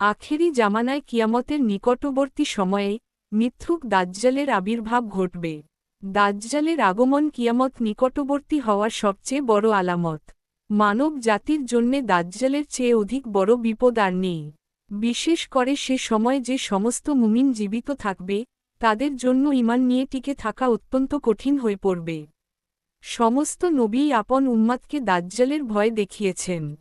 আখেরি জামানায় কিয়ামতের নিকটবর্তী সময়ে মিথ্যুক দাজ্জালের আবির্ভাব ঘটবে। দাজ্জালের আগমন কিয়ামত নিকটবর্তী হওয়ার সবচেয়ে বড় আলামত। মানব জাতির জন্যে দাজ্জালের চেয়ে অধিক বড় বিপদ আর নেই। বিশেষ করে সে সময় যে সমস্ত মুমিন জীবিত থাকবে, তাদের জন্য ইমান নিয়ে টিকে থাকা অত্যন্ত কঠিন হয়ে পড়বে। সমস্ত নবীই আপন উম্মাদকে দাজ্জালের ভয় দেখিয়েছেন।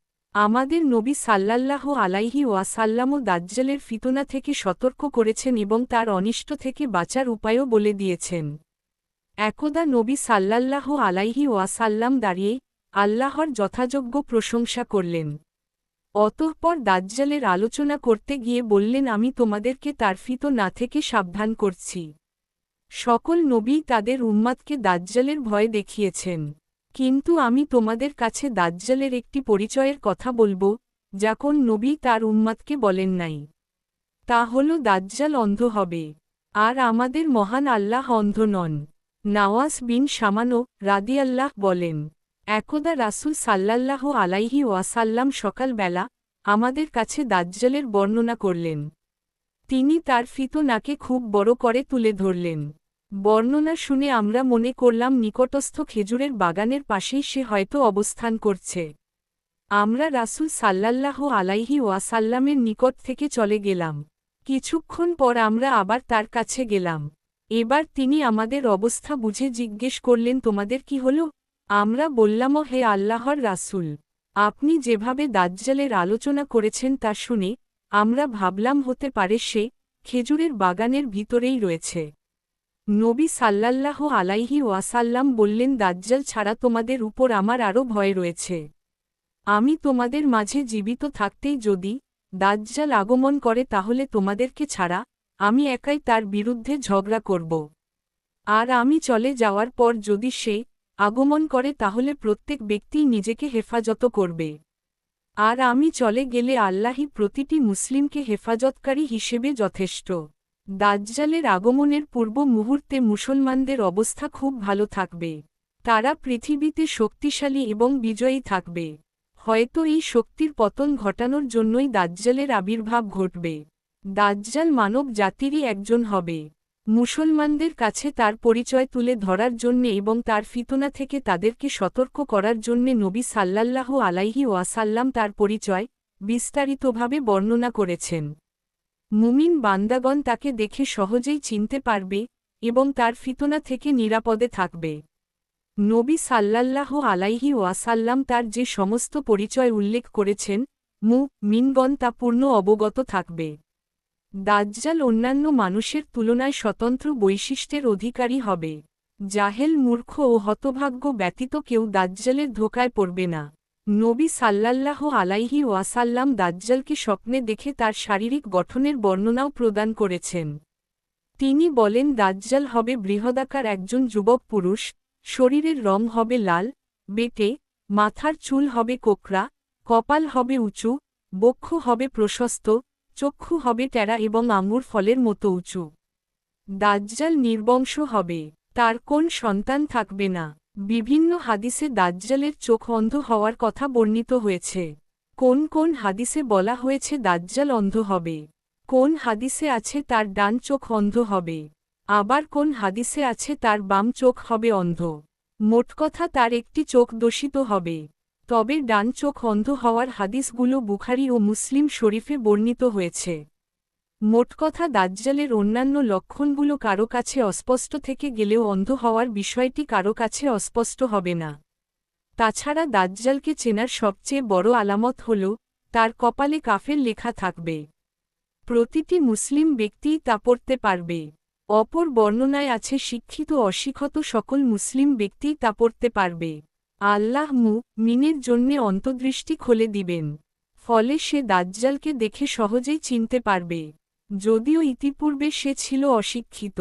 আমাদের নবী সাল্লাল্লাহ আলাইহি ওয়াসাল্লামও দাজ্জালের ফিতনা থেকে সতর্ক করেছেন এবং তার অনিষ্ট থেকে বাঁচার উপায়ও বলে দিয়েছেন। একদা নবী সাল্লাল্লাহ আলাইহি ওয়াসাল্লাম দাঁড়িয়ে আল্লাহর যথাযোগ্য প্রশংসা করলেন। অতঃপর দাজ্জালের আলোচনা করতে গিয়ে বললেন, আমি তোমাদেরকে তার ফিত না থেকে সাবধান করছি। সকল নবী তাদের উম্মাদকে দাজ্জালের ভয় দেখিয়েছেন। কিন্তু আমি তোমাদের কাছে দাজ্জালের একটি পরিচয়ের কথা বলব, যা কোন নবী তার উম্মাদকে বলেন নাই। তা হল দাজ্জাল অন্ধ হবে, আর আমাদের মহান আল্লাহ অন্ধ নন। নওয়াজ বিন সামানো রাদিয়াল্লাহ বলেন, একদা রাসুল সাল্লাল্লাহ আলাইহি ওয়াসাল্লাম সকালবেলা আমাদের কাছে দাজ্জালের বর্ণনা করলেন। তিনি তার ফিতনাকে খুব বড় করে তুলে ধরলেন। বর্ণনা শুনে আমরা মনে করলাম নিকটস্থ খেজুরের বাগানের পাশেই সে হয়তো অবস্থান করছে। আমরা রাসুল সাল্লাল্লাহ আলাইহি ওয়াসাল্লামের নিকট থেকে চলে গেলাম। কিছুক্ষণ পর আমরা আবার তার কাছে গেলাম। এবার তিনি আমাদের অবস্থা বুঝে জিজ্ঞেস করলেন, তোমাদের কি হল? আমরা বললাম, হে আল্লাহর রাসুল, আপনি যেভাবে দাজ্জালের আলোচনা করেছেন তা শুনে আমরা ভাবলাম হতে পারে সে খেজুরের বাগানের ভিতরেই রয়েছে। নবী সাল্লাল্লাহ আলাইহি ওয়াসাল্লাম বললেন, দাজ্জাল ছাড়া তোমাদের উপর আমার আরও ভয় রয়েছে। আমি তোমাদের মাঝে জীবিত থাকতেই যদি দাজ্জাল আগমন করে, তাহলে তোমাদেরকে ছাড়া আমি একাই তার বিরুদ্ধে ঝগড়া করব। আর আমি চলে যাওয়ার পর যদি সে আগমন করে, তাহলে প্রত্যেক ব্যক্তি নিজেকে হেফাজত করবে। আর আমি চলে গেলে আল্লাহি প্রতিটি মুসলিমকে হেফাজতকারী হিসেবে যথেষ্ট। দাজ্জালের আগমনের পূর্ব মুহূর্তে মুসলমানদের অবস্থা খুব ভালো থাকবে। তারা পৃথিবীতে শক্তিশালী এবং বিজয়ী থাকবে। হয়তো এই শক্তির পতন ঘটানোর জন্যই দাজ্জালের আবির্ভাব ঘটবে। দাজ্জাল মানব জাতিরই একজন হবে। মুসলমানদের কাছে তার পরিচয় তুলে ধরার জন্যে এবং তার ফিতনা থেকে তাদেরকে সতর্ক করার জন্যে নবী সাল্লাল্লাহু আলাইহি ওয়াসাল্লাম তার পরিচয় বিস্তারিতভাবে বর্ণনা করেছেন। মুমিন বান্দাগণ তাকে দেখে সহজেই চিনতে পারবে এবং তার ফিতনা থেকে নিরাপদে থাকবে। নবী সাল্লাল্লাহ আলাইহি ওয়াসাল্লাম তার যে সমস্ত পরিচয় উল্লেখ করেছেন মু মিনগণ তা পূর্ণ অবগত থাকবে। দাজ্জাল অন্যান্য মানুষের তুলনায় স্বতন্ত্র বৈশিষ্ট্যের অধিকারী হবে। জাহেল মূর্খ ও হতভাগ্য ব্যতীত কেউ দাজ্জালের ধোকায় পড়বে না। নবী সাল্লাল্লাহ আলাইহি ওয়াসাল্লাম দাজ্জালকে স্বপ্নে দেখে তার শারীরিক গঠনের বর্ণনাও প্রদান করেছেন। তিনি বলেন, দাজ্জাল হবে বৃহদাকার একজন যুবক পুরুষ, শরীরের রং হবে লাল, বেটে, মাথার চুল হবে কোকরা কপাল হবে উঁচু, বক্ষ হবে প্রশস্ত, চক্ষু হবে টেরা এবং আঙুর ফলের মতো উঁচু। দাজ্জাল নির্বংশ হবে, তার কোন সন্তান থাকবে না। বিভিন্ন হাদিসে দাজ্জালের চোখ অন্ধ হওয়ার কথা বর্ণিত হয়েছে। কোন কোন হাদিসে বলা হয়েছে দাজ্জাল অন্ধ হবে? কোন হাদিসে আছে তার ডান চোখ অন্ধ হবে? আবার কোন হাদিসে আছে তার বাম চোখ হবে অন্ধ? মোটকথা তার একটি চোখ দোষিত হবে। তবে ডান চোখ অন্ধ হওয়ার হাদিসগুলো বুখারি ও মুসলিম শরীফে বর্ণিত হয়েছে। মোটকথা দাজ্জালের অন্যান্য লক্ষণগুলো কারও কাছে অস্পষ্ট থেকে গেলেও অন্ধ হওয়ার বিষয়টি কারও কাছে অস্পষ্ট হবে না। তাছাড়া দাজ্জালকে চেনার সবচেয়ে বড় আলামত হল, তার কপালে কাফের লেখা থাকবে। প্রতিটি মুসলিম ব্যক্তিই তা পড়তে পারবে। অপর বর্ণনায় আছে, শিক্ষিত অশিক্ষত সকল মুসলিম ব্যক্তিই তা পড়তে পারবে। আল্লাহ মু মিনের জন্যে অন্তদৃষ্টি খুলে দিবেন। ফলে সে দাজ্জালকে দেখে সহজেই চিনতে পারবে। যদিও ইতিপূর্বে সে ছিল অশিক্ষিত।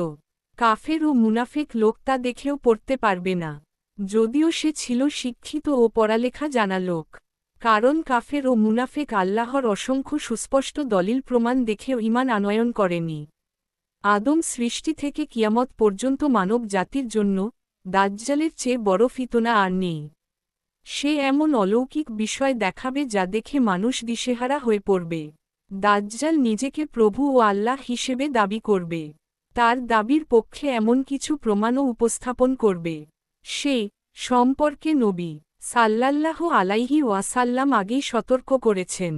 কাফের ও মুনাফেক লোক তা দেখেও পড়তে পারবে না। যদিও সে ছিল শিক্ষিত ও পড়ালেখা জানা লোক। কারণ কাফের ও মুনাফেক আল্লাহর অসংখ্য সুস্পষ্ট দলিল প্রমাণ দেখেও ইমান আনয়ন করেনি। আদম সৃষ্টি থেকে কিয়ামত পর্যন্ত মানব জাতির জন্য দাজ্জালের চেয়ে বড় ফিতনা আর নেই। সে এমন অলৌকিক বিষয় দেখাবে যা দেখে মানুষ দিশেহারা হয়ে পড়বে। দাজ্জাল নিজেকে প্রভু ও আল্লাহ হিসেবে দাবি করবে। তার দাবির পক্ষে এমন কিছু প্রমাণও উপস্থাপন করবে। সে সম্পর্কে নবী সাল্লাল্লাহু আলাইহি ওয়াসাল্লাম আগেই সতর্ক করেছেন।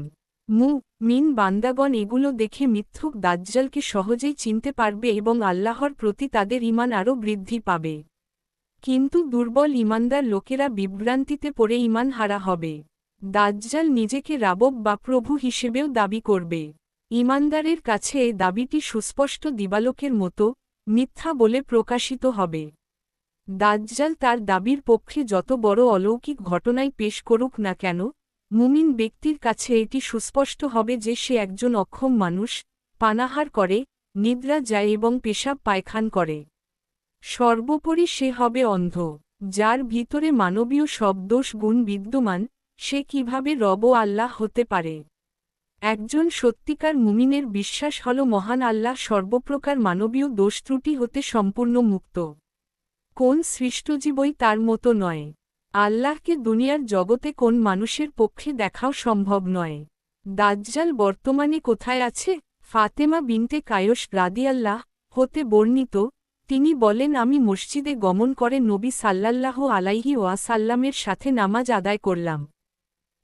মু মিন বান্দাগণ এগুলো দেখে মিথ্যুক দাজ্জালকে সহজেই চিনতে পারবে এবং আল্লাহর প্রতি তাদের ইমান আরও বৃদ্ধি পাবে। কিন্তু দুর্বল ইমানদার লোকেরা বিভ্রান্তিতে পড়ে ইমান হারা হবে। দাজ্জাল নিজেকে রাবব বা প্রভু হিসেবেও দাবি করবে। ইমানদারের কাছে এ দাবিটি সুস্পষ্ট দিবালোকের মতো মিথ্যা বলে প্রকাশিত হবে। দাজ্জাল তার দাবির পক্ষে যত বড় অলৌকিক ঘটনাই পেশ করুক না কেন, মুমিন ব্যক্তির কাছে এটি সুস্পষ্ট হবে যে সে একজন অক্ষম মানুষ, পানাহার করে, নিদ্রা যায় এবং পেশাব পায়খান করে। সর্বোপরি সে হবে অন্ধ, যার ভিতরে মানবীয় সব দোষ গুণ বিদ্যমান সে কীভাবে রব আল্লাহ হতে পারে? একজন সত্যিকার মুমিনের বিশ্বাস হল মহান আল্লাহ সর্বপ্রকার মানবীয় দোষ ত্রুটি হতে সম্পূর্ণ মুক্ত। কোন সৃষ্টজীবই তার মতো নয়। আল্লাহকে দুনিয়ার জগতে কোন মানুষের পক্ষে দেখাও সম্ভব নয়। দাজ্জাল বর্তমানে কোথায় আছে? ফাতেমা বিনতে কায়স রাদিয়াল্লাহ হতে বর্ণিত, তিনি বলেন, আমি মসজিদে গমন করে নবী সাল্লাল্লাহ আলাইহি ওয়াসাল্লামের সাথে নামাজ আদায় করলাম।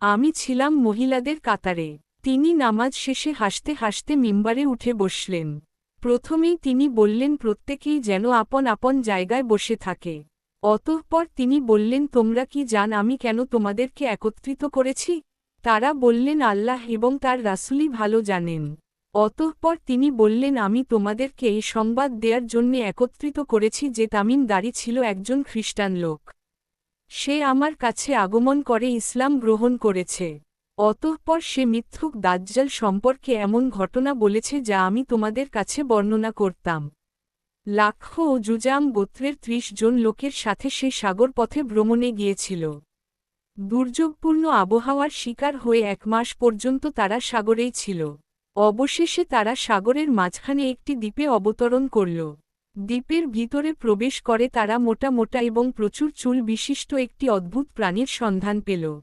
আমি ছিলাম মহিলাদের কাতারে। তিনি নামাজ শেষে হাসতে হাসতে মিম্বারে উঠে বসলেন। প্রথমেই তিনি বললেন, প্রত্যেকেই যেন আপন আপন জায়গায় বসে থাকে। অতঃপর তিনি বললেন, তোমরা কি জান আমি কেন তোমাদেরকে একত্রিত করেছি? তারা বললেন, আল্লাহ এবং তার রাসুলি ভালো জানেন। অতঃপর তিনি বললেন, আমি তোমাদেরকে এই সংবাদ দেওয়ার জন্যে একত্রিত করেছি যে তামিম দাড়ি ছিল একজন খ্রিস্টান লোক। সে আমার কাছে আগমন করে ইসলাম গ্রহণ করেছে। অতঃপর সে মিথ্যুক দাজ্জাল সম্পর্কে এমন ঘটনা বলেছে যা আমি তোমাদের কাছে বর্ণনা করতাম। লাক্ষ ও জুজাম গোত্রের ত্রিশ জন লোকের সাথে সে সাগর পথে ভ্রমণে গিয়েছিল। দুর্যোগপূর্ণ আবহাওয়ার শিকার হয়ে এক মাস পর্যন্ত তারা সাগরেই ছিল। অবশেষে তারা সাগরের মাঝখানে একটি দ্বীপে অবতরণ করল। দ্বীপের ভিতরে প্রবেশ করে তারা মোটা মোটা এবং প্রচুর চুল বিশিষ্ট একটি অদ্ভুত প্রাণীর সন্ধান পেল।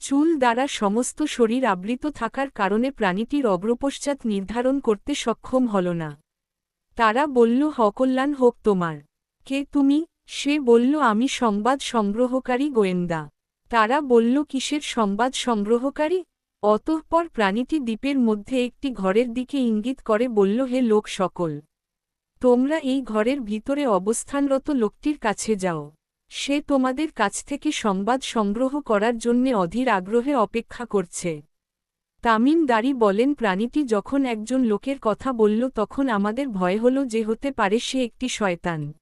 চুল দ্বারা সমস্ত শরীর আবৃত থাকার কারণে প্রাণীটির অগ্রপশ্চাৎ নির্ধারণ করতে সক্ষম হল না। তারা বলল হকল্যাণ হোক তোমার। কে তুমি? সে বলল, আমি সংবাদ সংগ্রহকারী গোয়েন্দা। তারা বলল, কিসের সংবাদ সংগ্রহকারী? অতঃপর প্রাণীটি দ্বীপের মধ্যে একটি ঘরের দিকে ইঙ্গিত করে, বলল, হে লোক সকল তোমরা এই ঘরের ভিতরে অবস্থানরত লোকটির কাছে যাও। সে তোমাদের কাছ থেকে সংবাদ সংগ্রহ করার জন্যে অধীর আগ্রহে অপেক্ষা করছে। তামিম দারি বলেন, প্রাণীটি যখন একজন লোকের কথা বলল, তখন আমাদের ভয় হল যে হতে পারে সে একটি শয়তান।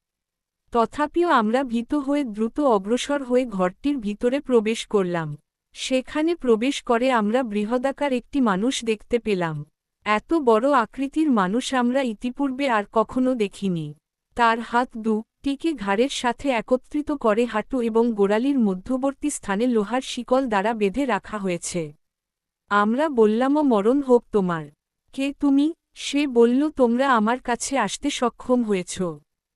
তথাপিও আমরা ভীত হয়ে দ্রুত অগ্রসর হয়ে ঘরটির ভিতরে প্রবেশ করলাম। সেখানে প্রবেশ করে আমরা বৃহদাকার একটি মানুষ দেখতে পেলাম। এত বড় আকৃতির মানুষ আমরা ইতিপূর্বে আর কখনো দেখিনি। তার হাত দু টিকে ঘাড়ের সাথে একত্রিত করে হাঁটু এবং গোড়ালির মধ্যবর্তী স্থানে লোহার শিকল দ্বারা বেঁধে রাখা হয়েছে। আমরা বললামও, মরণ হোক তোমার। কে তুমি? সে বলল, তোমরা আমার কাছে আসতে সক্ষম হয়েছ।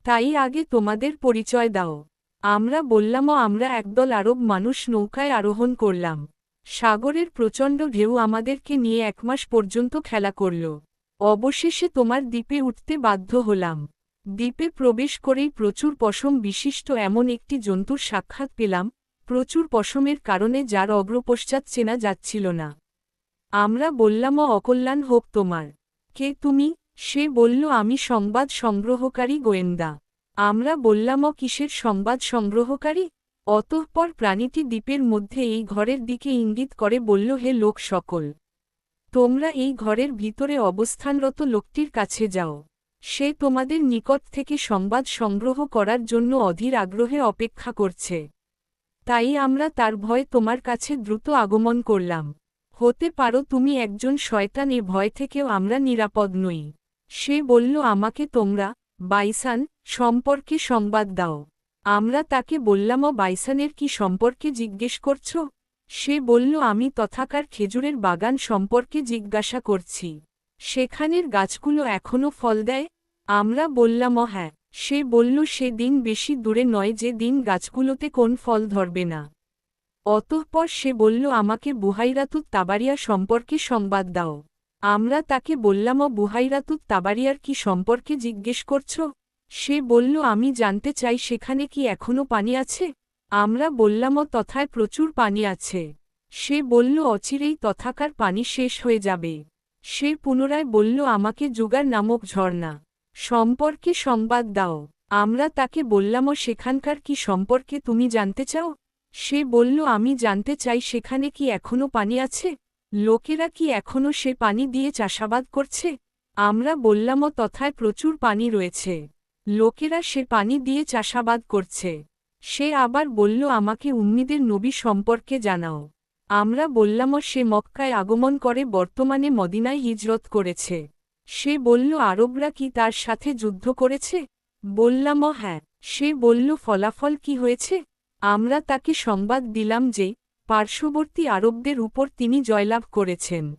তাই আগে তোমাদের পরিচয় দাও। আমরা বললামও, আমরা একদল আরব মানুষ নৌকায় আরোহণ করলাম। সাগরের প্রচণ্ড ঢেউ আমাদেরকে নিয়ে এক মাস পর্যন্ত খেলা করল। অবশেষে তোমার দ্বীপে উঠতে বাধ্য হলাম। দ্বীপে প্রবেশ করেই প্রচুর পশম বিশিষ্ট এমন একটি জন্তুর সাক্ষাৎ পেলাম, প্রচুর পশমের কারণে যার অগ্রপশ্চাৎ চেনা যাচ্ছিল না। আমরা বললামও অকল্যাণ হোক তোমার। কে তুমি? সে বলল, আমি সংবাদ সংগ্রহকারী গোয়েন্দা। আমরা বললামও কিসের সংবাদ সংগ্রহকারী? অতঃপর প্রাণীটি দ্বীপের মধ্যে এই ঘরের দিকে ইঙ্গিত করে, বলল, হে লোক সকল, তোমরা এই ঘরের ভিতরে অবস্থানরত লোকটির কাছে যাও। সে তোমাদের নিকট থেকে সংবাদ সংগ্রহ করার জন্য অধীর আগ্রহে অপেক্ষা করছে। তাই আমরা তার ভয় তোমার কাছে দ্রুত আগমন করলাম। হতে পারো তুমি একজন শয়তান, এ ভয় থেকেও আমরা নিরাপদ নই। সে বলল, আমাকে তোমরা, বাইসান, সম্পর্কে সংবাদ দাও। আমরা তাকে বললামও বাইসানের কি সম্পর্কে জিজ্ঞেস করছ? সে বলল, আমি তথাকার খেজুরের বাগান সম্পর্কে জিজ্ঞাসা করছি। সেখানের গাছগুলো এখনও ফল দেয়? আমরা বললামও হ্যাঁ। সে বলল, সে দিন বেশি দূরে নয় যে দিন গাছগুলোতে কোন ফল ধরবে না। অতঃপর সে বলল, আমাকে বুহাইরাতুত তাবারিয়া সম্পর্কে সংবাদ দাও। আমরা তাকে বললাম ও বুহাইরাতুত তাবারিয়ার কি সম্পর্কে জিজ্ঞেস করছ? সে বলল, আমি জানতে চাই সেখানে কি এখনও পানি আছে? আমরা বললাম, ও তথায় প্রচুর পানি আছে। সে বলল, অচিরেই তথাকার পানি শেষ হয়ে যাবে। সে পুনরায় বলল, আমাকে যুগার নামক ঝর্ণা। সম্পর্কে সংবাদ দাও। আমরা তাকে বললাম, ও সেখানকার কি সম্পর্কে তুমি জানতে চাও? সে বলল, আমি জানতে চাই সেখানে কি এখনও পানি আছে? লোকেরা কি এখনও সে পানি দিয়ে চাষাবাদ করছে? আমরা বললাম, ও তথায় প্রচুর পানি রয়েছে। লোকেরা সে পানি দিয়ে চাষাবাদ করছে। সে আবার বলল, আমাকে উম্মিদের নবী সম্পর্কে জানাও। আমরা বললাম, সে মক্কায় আগমন করে বর্তমানে মদিনায় হিজরত করেছে। সে বলল, আরবরা কি তার সাথে যুদ্ধ করেছে? বললাম হ্যাঁ। সে বলল, ফলাফল কি হয়েছে? আমরা তাকে সংবাদ দিলাম যে, পার্শ্ববর্তী আরবদের উপর তিনি জয়লাভ করেছেন।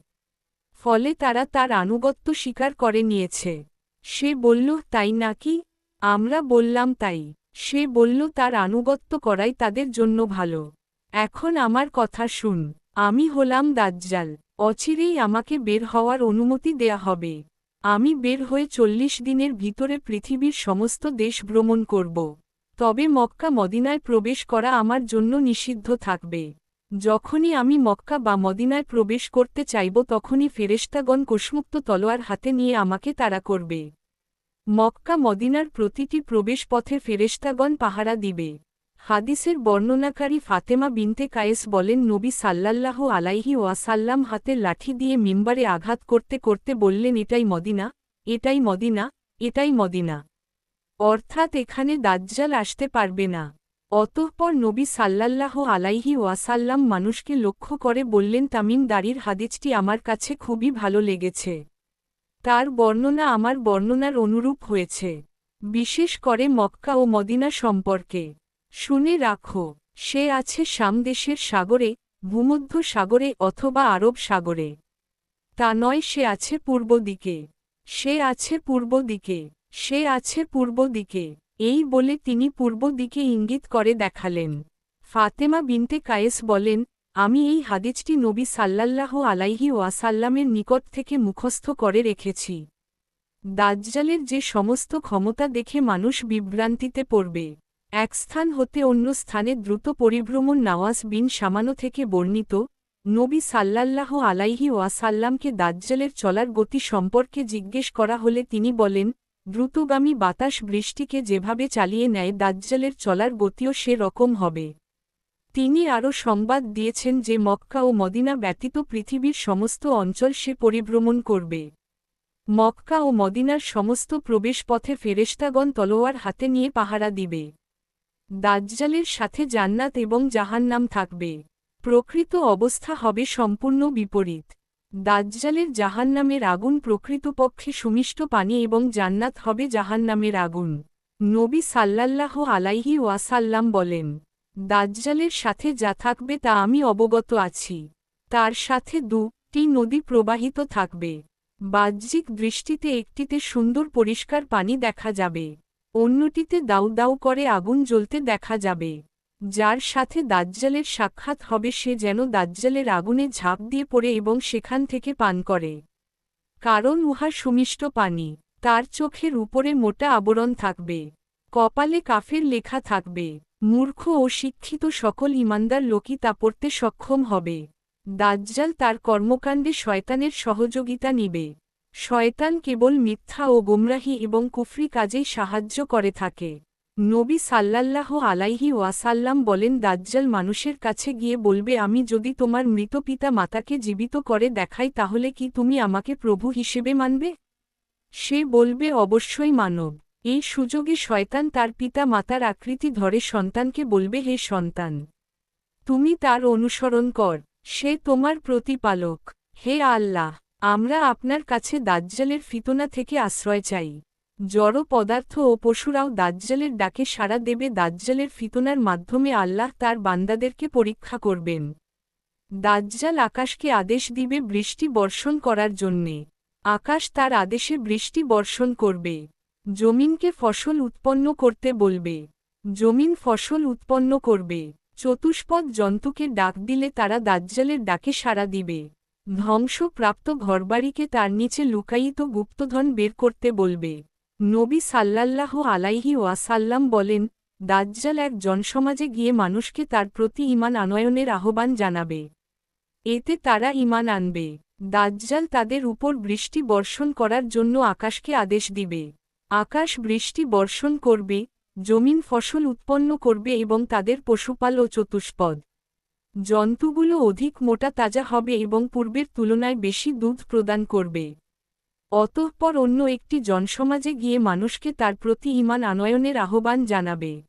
ফলে তারা তার আনুগত্য স্বীকার করে নিয়েছে। সে বলল, তাই নাকি? আমরা বললাম তাই। সে বলল, তার আনুগত্য করাই তাদের জন্য ভালো। এখন আমার কথা শুন। আমি হলাম দাজ্জাল। অচিরেই আমাকে বের হওয়ার অনুমতি দেয়া হবে। আমি বের হয়ে চল্লিশ দিনের ভিতরে পৃথিবীর সমস্ত দেশ ভ্রমণ করব। তবে মক্কা মদিনায় প্রবেশ করা আমার জন্য নিষিদ্ধ থাকবে। যখনই আমি মক্কা বা মদিনায় প্রবেশ করতে চাইব, তখনই ফেরেশতাগণ কোষমুক্ত তলোয়ার হাতে নিয়ে আমাকে তাড়া করবে। মক্কা মদিনার প্রতিটি প্রবেশ পথে ফেরেশতাগণ পাহারা দিবে। হাদিসের বর্ণনাকারী ফাতেমা বিনতে কায়েস বলেন, নবী সাল্লাল্লাহু আলাইহি ওয়াসাল্লাম হাতে লাঠি দিয়ে মিম্বারে আঘাত করতে করতে বললেন, এটাই মদিনা এটাই মদিনা এটাই মদিনা। অর্থাৎ এখানে দাজ্জাল আসতে পারবে না। অতঃপর নবী সাল্লাল্লাহ আলাইহি ওয়াসাল্লাম মানুষকে লক্ষ্য করে বললেন, তামিম দাড়ির হাদিসটি আমার কাছে খুবই ভালো লেগেছে। তার বর্ণনা আমার বর্ণনার অনুরূপ হয়েছে। বিশেষ করে মক্কা ও মদিনা সম্পর্কে। শুনে রাখো, সে আছে সামদেশের সাগরে, ভূমধ্য সাগরে অথবা আরব সাগরে। তা নয় সে আছে পূর্ব দিকে। সে আছে পূর্ব দিকে। সে আছে পূর্ব দিকে। এই বলে তিনি পূর্ব দিকে ইঙ্গিত করে দেখালেন। ফাতেমা বিনতে কায়েস বলেন আমি এই হাদিজটি নবী সাল্লাল্লাহ আলাইহি ওয়াসাল্লামের নিকট থেকে মুখস্থ করে রেখেছি। দাজ্জালের যে সমস্ত ক্ষমতা দেখে মানুষ বিভ্রান্তিতে পড়বে। এক স্থান হতে অন্য স্থানে দ্রুত পরিভ্রমণ নওয়াজ বিন সামানো থেকে বর্ণিত, নবী সাল্লাল্লাহ আলাইহি ওয়াসাল্লামকে দাজ্জালের চলার গতি সম্পর্কে জিজ্ঞেস করা হলে তিনি বলেন, দ্রুতগামী বাতাস বৃষ্টিকে যেভাবে চালিয়ে নেয়, দাজ্জালের চলার গতিও সে রকম হবে। তিনি আরও সংবাদ দিয়েছেন যে মক্কা ও মদিনা ব্যতীত পৃথিবীর সমস্ত অঞ্চল সে পরিভ্রমণ করবে। মক্কা ও মদিনার সমস্ত প্রবেশপথে ফেরেশতাগণ তলোয়ার হাতে নিয়ে পাহারা দিবে। দাজ্জালের সাথে জান্নাত এবং জাহান্নাম থাকবে। প্রকৃত অবস্থা হবে সম্পূর্ণ বিপরীত। দাজ্জালের জাহান্নামের আগুন প্রকৃতপক্ষে সুমিষ্ট পানি এবং জান্নাত হবে জাহান্নামের আগুন। নবী সাল্লাল্লাহ আলাইহি ওয়াসাল্লাম বলেন দাজ্জালের সাথে যা থাকবে তা আমি অবগত আছি। তার সাথে দুটি নদী প্রবাহিত থাকবে। বাহ্যিক দৃষ্টিতে একটিতে সুন্দর পরিষ্কার পানি দেখা যাবে। অন্যটিতে দাউ দাউ করে আগুন জ্বলতে দেখা যাবে। যার সাথে দাজ্জালের সাক্ষাৎ হবে সে যেন দাজ্জালের আগুনে ঝাঁপ দিয়ে পড়ে এবং সেখান থেকে পান করে। কারণ উহা সুমিষ্ট পানি। তার চোখের উপরে মোটা আবরণ থাকবে। কপালে কাফের লেখা থাকবে। মূর্খ ও শিক্ষিত সকল ইমানদার লোকই তা পড়তে সক্ষম হবে। দাজ্জাল তার কর্মকাণ্ডে শয়তানের সহযোগিতা নিবে। শয়তান কেবল মিথ্যা ও গোমরাহি এবং কুফরি কাজেই সাহায্য করে থাকে। নবী সাল্লাল্লাহ আলাইহি ওয়াসাল্লাম বলেন, দাজ্জাল মানুষের কাছে গিয়ে বলবে, আমি যদি তোমার মৃত পিতা মাতাকে জীবিত করে দেখাই, তাহলে কি তুমি আমাকে প্রভু হিসেবে মানবে সে বলবে, অবশ্যই মানব। এই সুযোগে শয়তান তার পিতা মাতার আকৃতি ধরে সন্তানকে বলবে, হে সন্তান, তুমি তার অনুসরণ কর, সে তোমার প্রতিপালক। হে আল্লাহ, আমরা আপনার কাছে দাজ্জালের ফিতনা থেকে আশ্রয় চাই। জড় পদার্থ ও পশুরাও দাজ্জালের ডাকে সাড়া দেবে, দাজ্জালের ফিতনার মাধ্যমে আল্লাহ তার বান্দাদেরকে পরীক্ষা করবেন। দাজ্জাল আকাশকে আদেশ দিবে বৃষ্টি বর্ষণ করার জন্যে। আকাশ তার আদেশে বৃষ্টি বর্ষণ করবে। জমিনকে ফসল উৎপন্ন করতে বলবে। জমিন ফসল উৎপন্ন করবে। চতুষ্পদ জন্তুকে ডাক দিলে তারা দাজ্জালের ডাকে সাড়া দিবে। ধ্বংসপ্রাপ্ত ঘরবাড়িকে তার নিচে লুকায়িত গুপ্তধন বের করতে বলবে। নবী সাল্লাল্লাহ আলাইহি ওয়াসাল্লাম বলেন, দাজ্জাল এক জনসমাজে গিয়ে মানুষকে তার প্রতি ইমান আনয়নের আহ্বান জানাবে। এতে তারা ইমান আনবে। দাজ্জাল তাদের উপর বৃষ্টি বর্ষণ করার জন্য আকাশকে আদেশ দিবে। আকাশ বৃষ্টি বর্ষণ করবে, জমিন ফসল উৎপন্ন করবে এবং তাদের পশুপাল ও চতুষ্পদ। জন্তুগুলো অধিক মোটা তাজা হবে এবং পূর্বের তুলনায় বেশি দুধ প্রদান করবে। অতঃপর অন্য একটি জনসমাজে গিয়ে মানুষকে তার প্রতি ইমান আনয়নের আহ্বান জানাবে।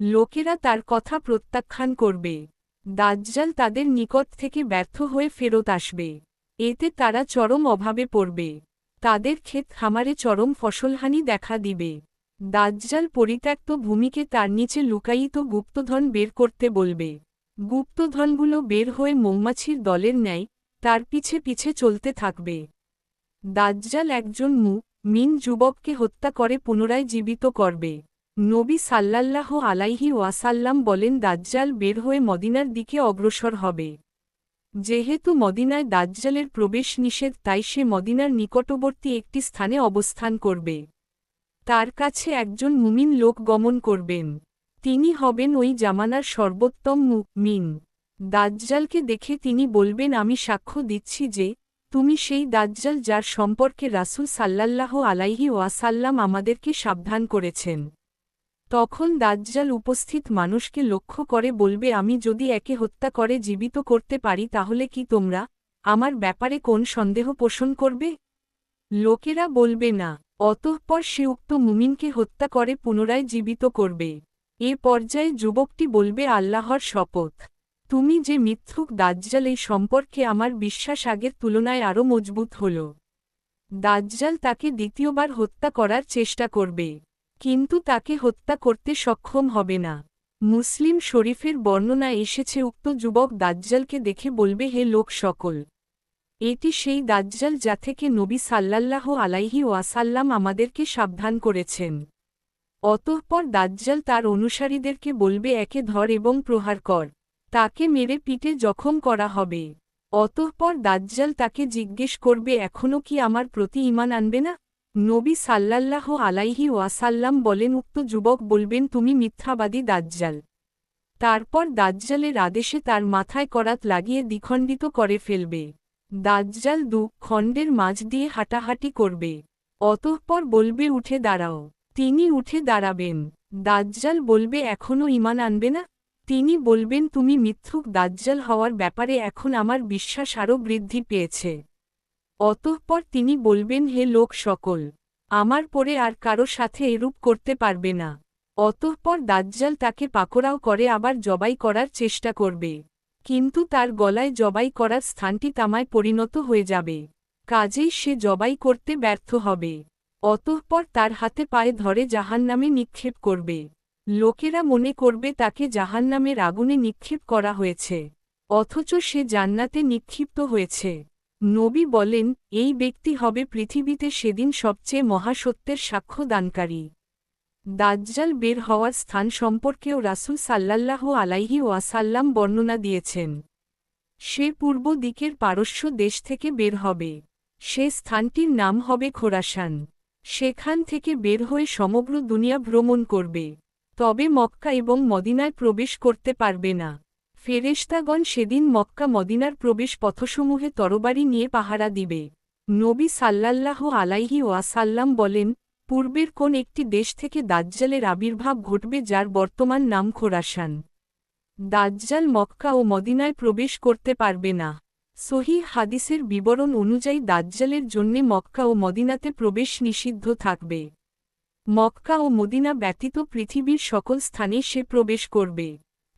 লোকেরা তার কথা প্রত্যাখ্যান করবে। দাজ্জাল তাদের নিকট থেকে ব্যর্থ হয়ে ফেরত আসবে। এতে তারা চরম অভাবে পড়বে। তাদের ক্ষেত খামারে চরম ফসলহানি দেখা দিবে। দাজ্জাল পরিত্যক্ত ভূমিকে তার নিচে লুকায়িত গুপ্তধন বের করতে বলবে। গুপ্তধনগুলো বের হয়ে মৌমাছির দলের ন্যায় তার পিছে পিছে চলতে থাকবে। দাজ্জাল একজন মু, মিন যুবককে হত্যা করে পুনরায় জীবিত করবে। নবী সাল্লাল্লাহ আলাইহি ওয়াসাল্লাম বলেন, দাজ্জাল বের হয়ে মদিনার দিকে অগ্রসর হবে। যেহেতু মদিনায় দাজ্জালের প্রবেশ নিষেধ, তাই সে মদিনার নিকটবর্তী একটি স্থানে অবস্থান করবে। তার কাছে একজন মুমিন লোক গমন করবেন। তিনি হবেন ওই জামানার সর্বোত্তম মুমিন। দাজ্জালকে দেখে তিনি বলবেন, আমি সাক্ষ্য দিচ্ছি যে তুমি সেই দাজ্জাল যার সম্পর্কে রাসুল সাল্লাল্লাহ আলাইহি ওয়াসাল্লাম আমাদেরকে সাবধান করেছেন। তখন দাজ্জাল উপস্থিত মানুষকে লক্ষ্য করে বলবে, আমি যদি একে হত্যা করে জীবিত করতে পারি, তাহলে কি তোমরা আমার ব্যাপারে কোন সন্দেহ পোষণ করবে? লোকেরা বলবে, না। অতঃপর সে উক্ত মুমিনকে হত্যা করে পুনরায় জীবিত করবে। এ পর্যায়ে যুবকটি বলবে, আল্লাহর শপথ। তুমি যে মিথ্যুক দাজ্জাল, এই সম্পর্কে আমার বিশ্বাস আগের তুলনায় আরও মজবুত হল। দাজ্জাল তাকে দ্বিতীয়বার হত্যা করার চেষ্টা করবে। কিন্তু তাকে হত্যা করতে সক্ষম হবে না। মুসলিম শরীফের বর্ণনা এসেছে, উক্ত যুবক দাজ্জালকে দেখে বলবে, হে লোক সকল, এটি সেই দাজ্জাল যা থেকে নবী সাল্লাল্লাহ আলাইহি ওয়াসাল্লাম আমাদেরকে সাবধান করেছেন। অতঃপর দাজ্জাল তার অনুসারীদেরকে বলবে, একে ধর এবং প্রহার কর। তাকে মেরে পিটে জখম করা হবে। অতঃপর দাজ্জাল তাকে জিজ্ঞেস করবে এখনও কি আমার প্রতি ইমান আনবে না? নবী সাল্লাল্লাহ আলাইহি ওয়াসাল্লাম বলেন, উক্ত যুবক বলবেন, তুমি মিথ্যাবাদী দাজ্জাল। তারপর দাজ্জালের আদেশে তার মাথায় করাত লাগিয়ে দ্বিখণ্ডিত করে ফেলবে। দাজ্জাল দু খণ্ডের মাঝ দিয়ে হাঁটাহাঁটি করবে। অতঃপর বলবে, উঠে দাঁড়াও। তিনি উঠে দাঁড়াবেন। দাজ্জাল বলবে এখনও ইমান আনবে না? তিনি বলবেন, তুমি মিথ্যুক দাজ্জাল হওয়ার ব্যাপারে এখন আমার বিশ্বাস আরও বৃদ্ধি পেয়েছে। অতঃপর তিনি বলবেন, হে লোক সকল, আমার পরে আর কারও সাথে এরূপ করতে পারবে না। অতঃপর দাজ্জাল তাকে পাকড়াও করে, আবার জবাই করার চেষ্টা করবে। কিন্তু তার গলায় জবাই করার স্থানটি তামায় পরিণত হয়ে যাবে। কাজেই সে জবাই করতে ব্যর্থ হবে। অতঃপর তার হাতে পায়ে ধরে জাহান্নামে নিক্ষেপ করবে। লোকেরা মনে করবে, তাকে জাহান্নামের আগুনে নিক্ষেপ করা হয়েছে। অথচ সে জান্নাতে নিক্ষিপ্ত হয়েছে। নবী বলেন, এই ব্যক্তি হবে পৃথিবীতে সেদিন সবচেয়ে মহাসত্যের সাক্ষ্য দানকারী। দাজ্জাল বের হওয়ার স্থান সম্পর্কেও রাসুল সাল্লাল্লাহ আলাইহি ওয়াসাল্লাম বর্ণনা দিয়েছেন। সে পূর্ব দিকের পারস্য দেশ থেকে বের হবে। সে স্থানটির নাম হবে খোরাসান। সেখান থেকে বের হয়ে সমগ্র দুনিয়া ভ্রমণ করবে। তবে মক্কা এবং মদিনায় প্রবেশ করতে পারবে না। ফেরেশতাগণ সেদিন মক্কা মদিনার প্রবেশ পথসমূহে তরবারি নিয়ে পাহারা দিবে। নবী সাল্লাল্লাহ আলাইহি ওয়াসাল্লাম বলেন, পূর্বের কোন একটি দেশ থেকে দাজ্জালের আবির্ভাব ঘটবে যার বর্তমান নাম খোরাসান। দাজ্জাল মক্কা ও মদিনায় প্রবেশ করতে পারবে না। সহি হাদিসের বিবরণ অনুযায়ী দাজ্জালের জন্যে মক্কা ও মদিনাতে প্রবেশ নিষিদ্ধ থাকবে। মক্কা ও মদিনা ব্যতীত পৃথিবীর সকল স্থানে সে প্রবেশ করবে।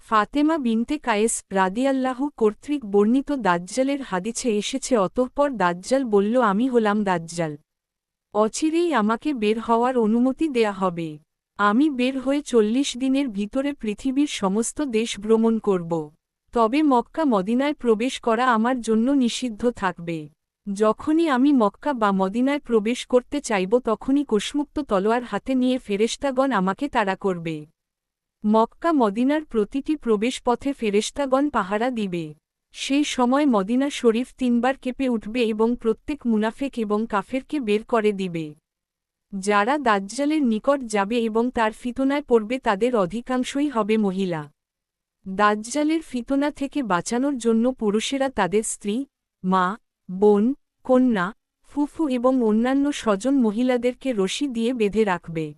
ফাতেমা বিনতে কায়েস রাদিয়াল্লাহ কর্তৃক বর্ণিত দাজ্জালের হাদিছে এসেছে, অতঃপর দাজ্জাল বলল, আমি হলাম দাজ্জাল। অচিরেই আমাকে বের হওয়ার অনুমতি দেয়া হবে। আমি বের হয়ে চল্লিশ দিনের ভিতরে পৃথিবীর সমস্ত দেশ ভ্রমণ করব। তবে মক্কা মদিনায় প্রবেশ করা আমার জন্য নিষিদ্ধ থাকবে। যখনই আমি মক্কা বা মদিনায় প্রবেশ করতে চাইব, তখনই কোষমুক্ত তলোয়ার হাতে নিয়ে ফেরেস্তাগণ আমাকে তাড়া করবে। মক্কা মদিনার প্রতিটি প্রবেশপথে ফেরেস্তাগণ পাহারা দিবে। সেই সময় মদিনা শরীফ তিনবার কেঁপে উঠবে এবং প্রত্যেক মুনাফেক এবং কাফেরকে বের করে দিবে। যারা দাজ্জালের নিকট যাবে এবং তার ফিতনায় পড়বে তাদের অধিকাংশই হবে মহিলা। দাজ্জালের ফিতনা থেকে বাঁচানোর জন্য পুরুষেরা তাদের স্ত্রী, মা, বোন, কন্যা, ফুফু এবং অন্যান্য স্বজন মহিলাদেরকে রশি দিয়ে বেঁধে রাখবে।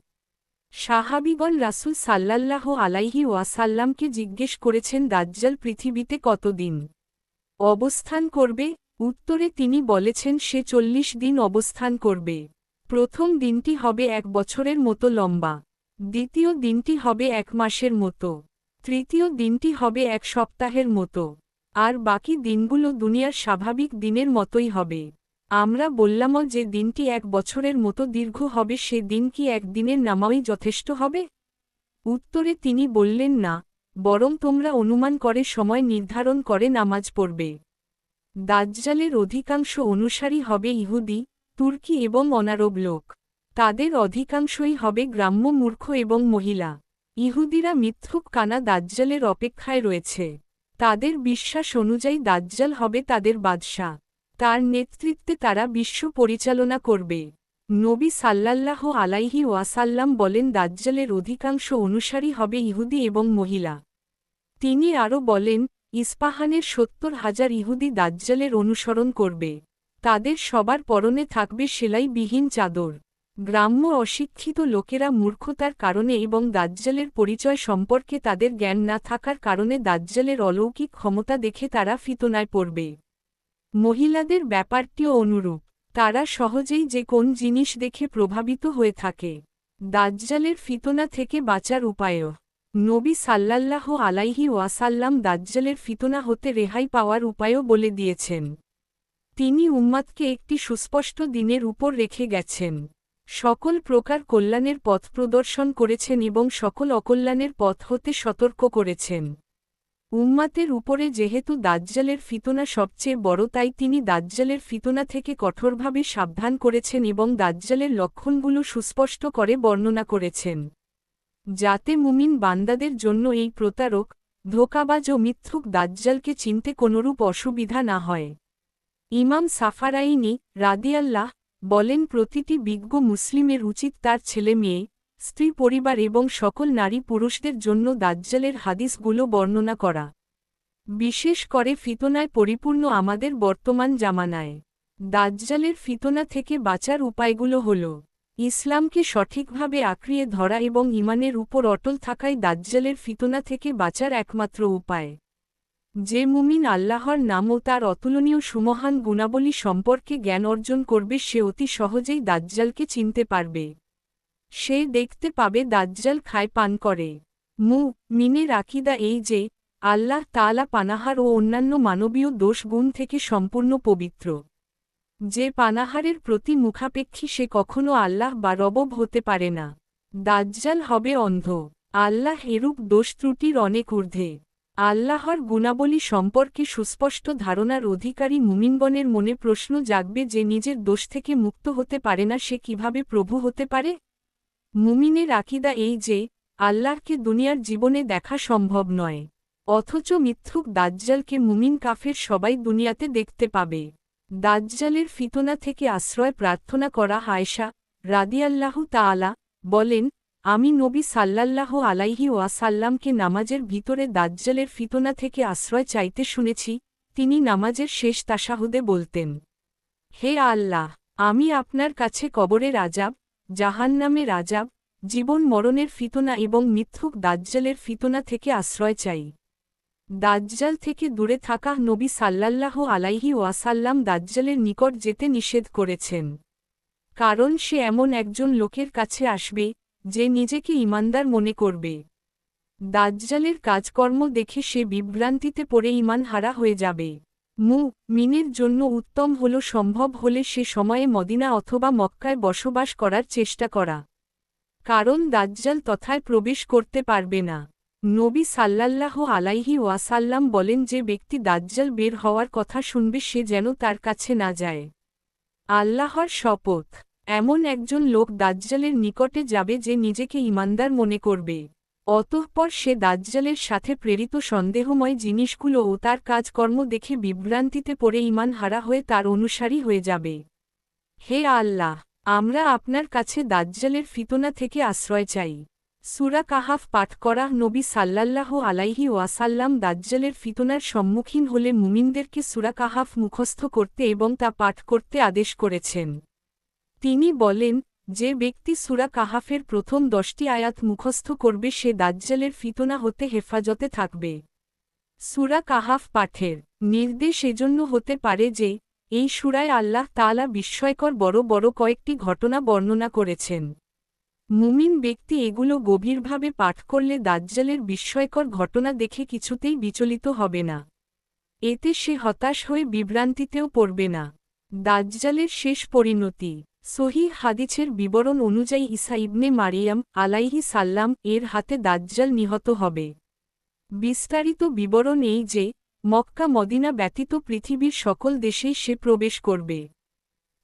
সাহাবিগণ রাসুল সাল্লাল্লাহ আলাইহি ওয়াসাল্লামকে জিজ্ঞেস করেছেন, দাজ্জাল পৃথিবীতে কতদিন অবস্থান করবে? উত্তরে তিনি বলেছেন, সে চল্লিশ দিন অবস্থান করবে। প্রথম দিনটি হবে এক বছরের মতো লম্বা। দ্বিতীয় দিনটি হবে এক মাসের মতো। তৃতীয় দিনটি হবে এক সপ্তাহের মতো। আর বাকি দিনগুলো দুনিয়ার স্বাভাবিক দিনের মতোই হবে। আমরা বললামও যে দিনটি এক বছরের মতো দীর্ঘ হবে, সে দিন কি একদিনের নামাই যথেষ্ট হবে? উত্তরে তিনি বললেন, না, বরং তোমরা অনুমান করে, সময় নির্ধারণ করে, নামাজ পড়বে। দাজ্জালের অধিকাংশ অনুসারী হবে ইহুদি, তুর্কি এবং অনারব লোক। তাদের অধিকাংশই হবে গ্রাম্য মূর্খ এবং মহিলা। ইহুদিরা মিথ্যুক কানা দাজ্জালের অপেক্ষায় রয়েছে। তাদের বিশ্বাস অনুযায়ী দাজ্জাল হবে তাদের বাদশাহ। তার নেতৃত্বে তারা বিশ্ব পরিচালনা করবে। নবী সাল্লাল্লাহ আলাইহি ওয়াসাল্লাম বলেন, দাজ্জালের অধিকাংশ অনুসারী হবে ইহুদি এবং মহিলা। তিনি আরও বলেন, ইস্পাহানের সত্তর হাজার ইহুদি দাজ্জালের অনুসরণ করবে। তাদের সবার পরনে থাকবে সেলাইবিহীন চাদর। গ্রাম্য অশিক্ষিত লোকেরা মূর্খতার কারণে এবং দাজ্জালের পরিচয় সম্পর্কে তাদের জ্ঞান না থাকার কারণে দাজ্জালের অলৌকিক ক্ষমতা দেখে তারা ফিতনায় পড়বে। মহিলাদের ব্যাপারটিও অনুরূপ। তারা সহজেই যে কোন জিনিস দেখে প্রভাবিত হয়ে থাকে। দাজ্জালের ফিতনা থেকে বাঁচার উপায়ও। নবী সাল্লাল্লাহ আলাইহি ওয়াসাল্লাম দাজ্জালের ফিতনা হতে রেহাই পাওয়ার উপায়ও বলে দিয়েছেন। তিনি উম্মাদকে একটি সুস্পষ্ট দিনের উপর রেখে গেছেন। সকল প্রকার কল্যাণের পথ প্রদর্শন করেছেন এবং সকল অকল্যাণের পথ হতে সতর্ক করেছেন। উম্মাতের উপরে যেহেতু দাজ্জালের ফিতনা সবচেয়ে বড়, তাই তিনি দাজ্জালের ফিতনা থেকে কঠোরভাবে সাবধান করেছেন এবং দাজ্জালের লক্ষণগুলো সুস্পষ্ট করে বর্ণনা করেছেন। যাতে মুমিন বান্দাদের জন্য এই প্রতারক, ধোকাবাজ ও মিথ্যুক দাজ্জালকে চিনতে কোনরূপ অসুবিধা না হয়। ইমাম সাফারাইনি রাদিয়াল্লাহ বলেন, প্রতিটি বিজ্ঞ মুসলিমের উচিত তার ছেলে মেয়ে স্ত্রী পরিবার এবং সকল নারী পুরুষদের জন্য দাজ্জালের হাদিসগুলো বর্ণনা করা। বিশেষ করে ফিতনায় পরিপূর্ণ আমাদের বর্তমান জামানায়। দাজ্জালের ফিতনা থেকে বাঁচার উপায়গুলো হল, ইসলামকে সঠিকভাবে আঁকড়িয়ে ধরা এবং ইমানের উপর অটল থাকাই দাজ্জালের ফিতনা থেকে বাঁচার একমাত্র উপায়। যে মুমিন আল্লাহর নাম ও তার অতুলনীয় সুমহান গুণাবলী সম্পর্কে জ্ঞান অর্জন করবে সে অতি সহজেই দাজ্জালকে চিনতে পারবে। সে দেখতে পাবে দাজ্জাল খায় পান করে। মু মিনের আকিদা এই যে, আল্লাহ তালা পানাহার ও অন্যান্য মানবীয় দোষগুণ থেকে সম্পূর্ণ পবিত্র। যে পানাহারের প্রতি মুখাপেক্ষী সে কখনো আল্লাহ বা রবব হতে পারে না। দাজ্জাল হবে অন্ধ। আল্লাহ এরূপ দোষ ত্রুটির অনেক ঊর্ধ্বে। আল্লাহর গুণাবলী সম্পর্কে সুস্পষ্ট ধারণার অধিকারী মুমিনগণের মনে প্রশ্ন জাগবে যে নিজের দোষ থেকে মুক্ত হতে পারে না সে কীভাবে প্রভু হতে পারে? মুমিনের আকিদা এই যে আল্লাহকে দুনিয়ার জীবনে দেখা সম্ভব নয়। অথচ মিথ্যুক দাজ্জালকে মুমিন কাফের সবাই দুনিয়াতে দেখতে পাবে। দাজ্জালের ফিতনা থেকে আশ্রয় প্রার্থনা করা হায়সা রাদিয়াল্লাহু তাআলা বলেন, আমি নবী সাল্লাল্লাহ আলাইহি ওয়াসাল্লামকে নামাজের ভিতরে দাজ্জালের ফিতনা থেকে আশ্রয় চাইতে শুনেছি, তিনি নামাজের শেষ তাসাহুদে বলতেন, হে আল্লাহ, আমি আপনার কাছে কবরের আজাব জাহান্নামের আজাব জীবন মরণের ফিতনা এবং মিথ্যুক দাজ্জালের ফিতনা থেকে আশ্রয় চাই। দাজ্জাল থেকে দূরে থাকা নবী সাল্লাল্লাহ আলাইহি ওয়াসাল্লাম দাজ্জালের নিকট যেতে নিষেধ করেছেন। কারণ সে এমন একজন লোকের কাছে আসবে, যে নিজেকে ইমানদার মনে করবে। দাজ্জালের কাজকর্ম দেখে সে বিভ্রান্তিতে পড়ে ইমান হারা হয়ে যাবে। মু, মিনের জন্য উত্তম হল সম্ভব হলে সে সময়ে মদিনা অথবা মক্কায় বসবাস করার চেষ্টা করা। কারণ দাজ্জাল তথায় প্রবেশ করতে পারবে না। নবী সাল্লাল্লাহ আলাইহি ওয়াসাল্লাম বলেন যে ব্যক্তি দাজ্জাল বের হওয়ার কথা শুনবে সে যেন তার কাছে না যায়। আল্লাহর শপথ। এমন একজন লোক দাজ্জালের নিকটে যাবে যে নিজেকে ইমানদার মনে করবে। অতঃপর সে দাজ্জালের সাথে প্রেরিত সন্দেহময় জিনিসগুলো ও তার কাজকর্ম দেখে বিভ্রান্তিতে পড়ে ইমান হারা হয়ে তার অনুসারী হয়ে যাবে। হে আল্লাহ, আমরা আপনার কাছে দাজ্জালের ফিতনা থেকে আশ্রয় চাই। সুরা কাহাফ পাঠ করা নবী সাল্লাল্লাহ আলাইহি ওয়াসাল্লাম দাজ্জালের ফিতনার সম্মুখীন হলে মুমিনদেরকে সুরা কাহাফ মুখস্থ করতে এবং তা পাঠ করতে আদেশ করেছেন। তিনি বলেন যে ব্যক্তি সুরা কাহাফের প্রথম দশটি আয়াত মুখস্থ করবে সে দাজ্জালের ফিতনা হতে হেফাজতে থাকবে। সুরা কাহাফ পাঠের নির্দেশ এজন্য হতে পারে যে, এই সুরায় আল্লাহ তাআলা বিস্ময়কর বড় বড় কয়েকটি ঘটনা বর্ণনা করেছেন। মুমিন ব্যক্তি এগুলো গভীরভাবে পাঠ করলে দাজ্জালের বিস্ময়কর ঘটনা দেখে কিছুতেই বিচলিত হবে না। এতে সে হতাশ হয়ে বিভ্রান্তিতেও পড়বে না। দাজ্জালের শেষ পরিণতি সহি হাদিছের বিবরণ অনুযায়ী ইসা ইবনে মারিয়াম আলাইহি সাল্লাম এর হাতে দাজ্জাল নিহত হবে। বিস্তারিত বিবরণ এই যে, মক্কা মদিনা ব্যতীত পৃথিবীর সকল দেশেই সে প্রবেশ করবে।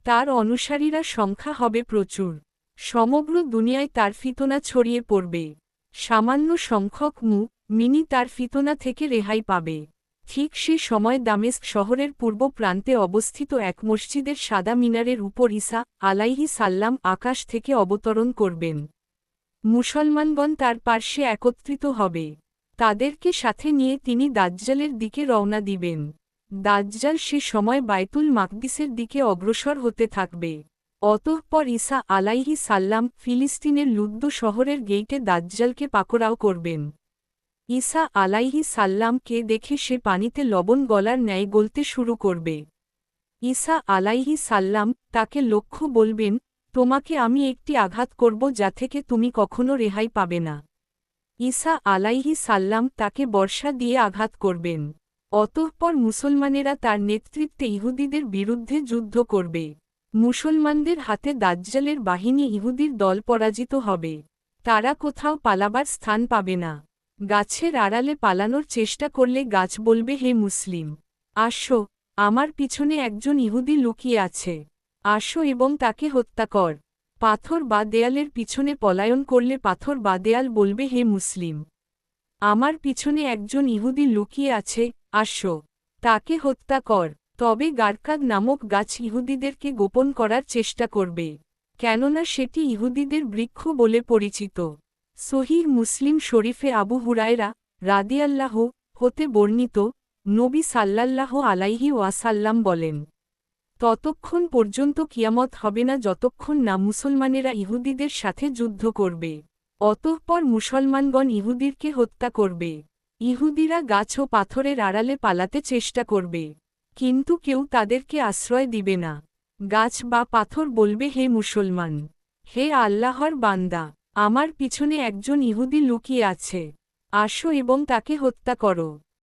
তার অনুসারীরা সংখ্যা হবে প্রচুর। সমগ্র দুনিয়ায় তার ফিতনা ছড়িয়ে পড়বে। সামান্য সংখ্যক মু, মিনি তার ফিতনা থেকে রেহাই পাবে। ঠিক সে সময় দামেস্ক শহরের পূর্ব প্রান্তে অবস্থিত এক মসজিদের সাদা মিনারের উপর ইসা আলাইহি সাল্লাম আকাশ থেকে অবতরণ করবেন। মুসলমানগণ তার পার্শ্বে একত্রিত হবে। তাদেরকে সাথে নিয়ে তিনি দাজ্জালের দিকে রওনা দিবেন। দাজ্জাল সে সময় বাইতুল মাকদিসের দিকে অগ্রসর হতে থাকবে। অতঃপর ঈসা আলাইহি সাল্লাম ফিলিস্তিনের লুদ্দু শহরের গেইটে দাজ্জালকে পাকড়াও করবেন। ঈসা আলাইহি সাল্লামকে দেখে সে পানিতে লবণ গলার ন্যায় গলতে শুরু করবে। ঈসা আলাইহি সাল্লাম তাকে লক্ষ্য বলবেন, তোমাকে আমি একটি আঘাত করব যা থেকে তুমি কখনো রেহাই পাবে না। ঈসা আলাইহি সাল্লাম তাকে বর্ষা দিয়ে আঘাত করবেন। অতঃপর মুসলমানেরা তার নেতৃত্বে ইহুদিদের বিরুদ্ধে যুদ্ধ করবে। মুসলমানদের হাতে দাজ্জালের বাহিনী ইহুদির দল পরাজিত হবে। তারা কোথাও পালাবার স্থান পাবে না। গাছের আড়ালে পালানোর চেষ্টা করলে গাছ বলবে, হে মুসলিম, আসো, আমার পিছনে একজন ইহুদি লুকিয়ে আছে। আসো এবং তাকে হত্যা কর। পাথর বা দেয়ালের পিছনে পলায়ন করলে পাথর বা দেয়াল বলবে, হে মুসলিম, আমার পিছনে একজন ইহুদি লুকিয়ে আছে, আসো, তাকে হত্যা কর। তবে গারকাদ নামক গাছ ইহুদিদেরকে গোপন করার চেষ্টা করবে, কেননা সেটি ইহুদিদের বৃক্ষ বলে পরিচিত। সহিহ মুসলিম শরীফে আবু হুরায়রা রাদিয়াল্লাহ হতে বর্ণিত নবী সাল্লাল্লাহ আলাইহি ওয়াসাল্লাম বলেন, ততক্ষণ পর্যন্ত কিয়ামত হবে না যতক্ষণ না মুসলমানেরা ইহুদিদের সাথে যুদ্ধ করবে। অতঃপর মুসলমানগণ ইহুদিরকে হত্যা করবে। ইহুদিরা গাছ ও পাথরের আড়ালে পালাতে চেষ্টা করবে। কিন্তু কেউ তাদেরকে আশ্রয় দিবে না। গাছ বা পাথর বলবে, হে মুসলমান! হে আল্লাহর বান্দা! আমার পিছনে একজন ইহুদি লুকিয়ে আছে। আসো এবং তাকে হত্যা করো।